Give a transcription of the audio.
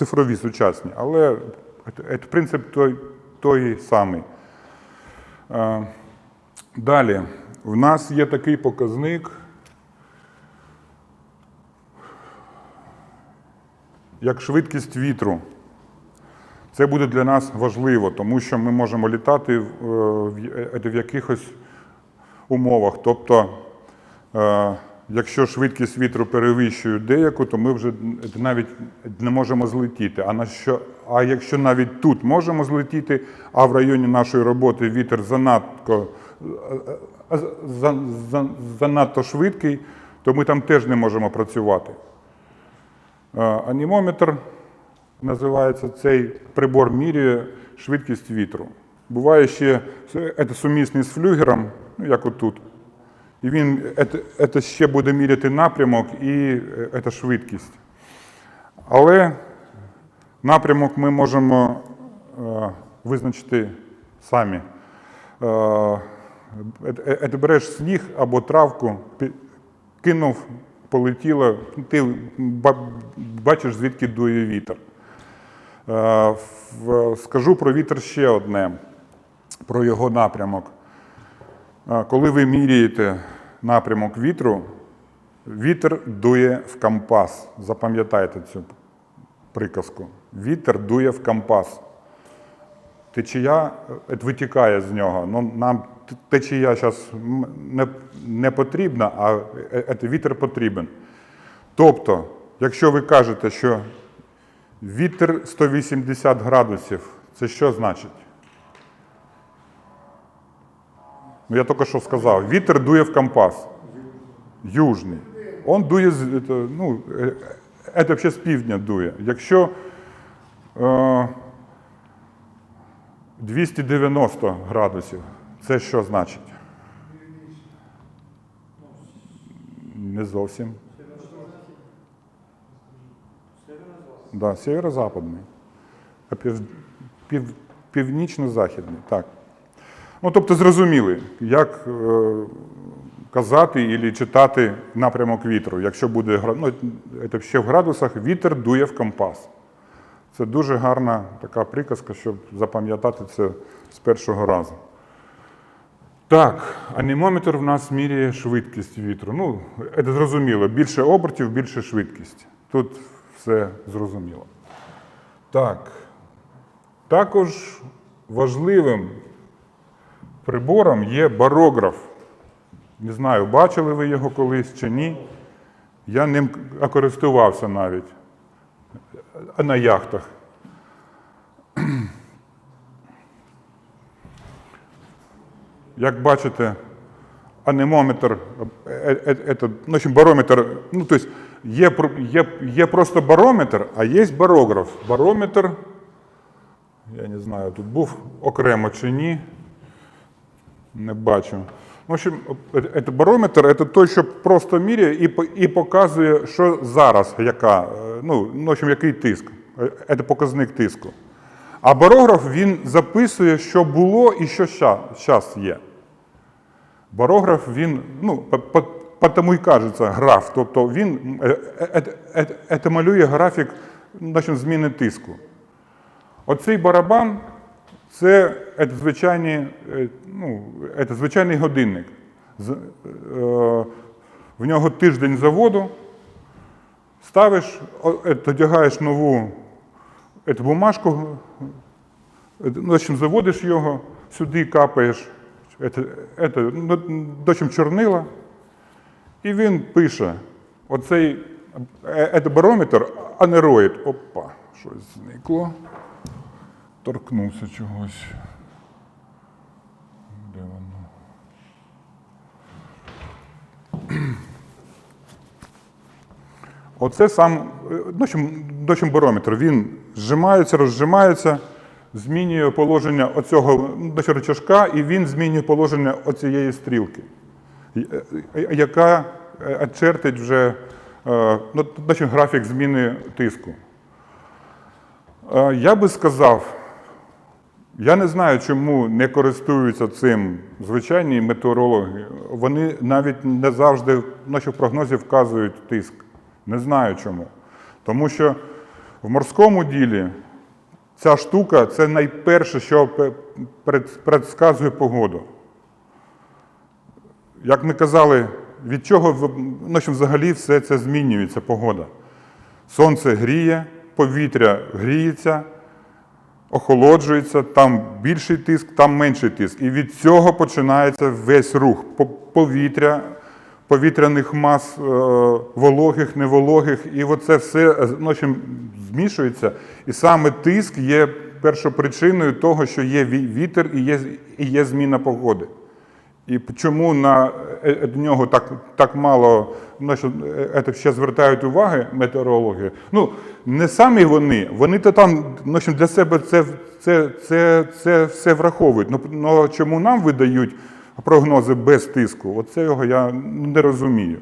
цифрові сучасні, але принцип той, той самий. Е, Далі, в нас є такий показник, як швидкість вітру. Це буде для нас важливо, тому що ми можемо літати в, е, в якихось умовах. Тобто, е, якщо швидкість вітру перевищує деяку, то ми вже навіть не можемо злетіти. А, на що, а якщо навіть тут можемо злетіти, а в районі нашої роботи вітер занадто, е, е, за- за- занадто швидкий, то ми там теж не можемо працювати. Анімометр називається цей прибор міряє швидкість вітру. Буває ще це сумісний з флюгером, ну як отут. І він це, ще буде міряти напрямок і це швидкість. Але напрямок ми можемо е, визначити самі. Е, е, е, береш сніг або травку, кинув, полетіло, ти бачиш, звідки дує вітер. Скажу про вітер ще одне, про його напрямок. Коли ви міряєте напрямок вітру, вітер дує в компас. Запам'ятайте цю приказку. Вітер дує в компас. Течія е, витікає з нього. Ну, нам течія зараз не, не потрібна, а е, е, вітер потрібен. Тобто, якщо ви кажете, що вітер 180 градусів, це що значить? Ну, я тільки що сказав, вітер дує в компас. Южний. Он дує, ну, е, е, це взагалі з півдня дує. Якщо е, 290 градусів, це що значить? Не зовсім. Да, сєвєро-западний. А пів, пів, північно-західний, так. Ну, тобто зрозуміли, як е, казати і читати напрямок вітру. Якщо буде ну, це ще в градусах, вітер дує в компас. Це дуже гарна така приказка, щоб запам'ятати це з першого разу. Так, анемометр в нас міряє швидкість вітру. Ну, це зрозуміло. Більше обертів, більше швидкість. Тут все зрозуміло. Так. Також важливим прибором є барограф. Не знаю, бачили ви його колись чи ні. Я ним користувався навіть на яхтах. Як бачите, анемометр, е, е, ну, барометр, ну, тобто є, є, є просто барометр, а є барограф. Барометр, я не знаю, тут був окремо чи ні, не бачу. В общем, це барометр це той, що просто міряє і, і показує, що зараз, яка, е, ну, ну, в общем, який тиск. Це показник тиску. А барограф він записує, що було і що зараз є. Барограф він, ну, по- тому й кажеться граф. Тобто він е, е, е, е, це малює графік значить, зміни тиску. Оцей барабан це, це, звичайний, е, ну, це звичайний годинник. Е, В нього тиждень заводу, ставиш, е, одягаєш нову е, бумажку, е, заводиш його, сюди капаєш ну, общем, чорнила, і він пише: оцей е, барометр, анероїд. Опа, щось зникло. Торкнувся чогось. Де воно? Оце сам е, ну, барометр. Він зжимається, розжимається, змінює положення оцього рычажка, і він змінює положення оцієї стрілки, е, е, яка чертить вже ну, графік зміни тиску. Я би сказав, Я не знаю, чому не користуються цим звичайні метеорологи. Вони навіть не завжди в наших прогнозі вказують тиск. Не знаю чому. Тому що в морському ділі ця штука це найперше, що предсказує погоду. Як ми казали, від чого ну, взагалі все це змінюється погода. Сонце гріє, повітря гріється, охолоджується, там більший тиск, там менший тиск. І від цього починається весь рух По- повітря, повітряних мас, е, вологих, невологих, і оце все е, ну, змішується. І саме тиск є першопричиною того, що є вітер і є, і є зміна погоди. І чому на е, е, нього так, так мало що, е, ще звертають уваги метеорологи? Ну, не самі вони, вони то там ну, для себе це, це, це, це все враховують. Ну, ну чому нам видають прогнози без тиску? Оце його я не розумію.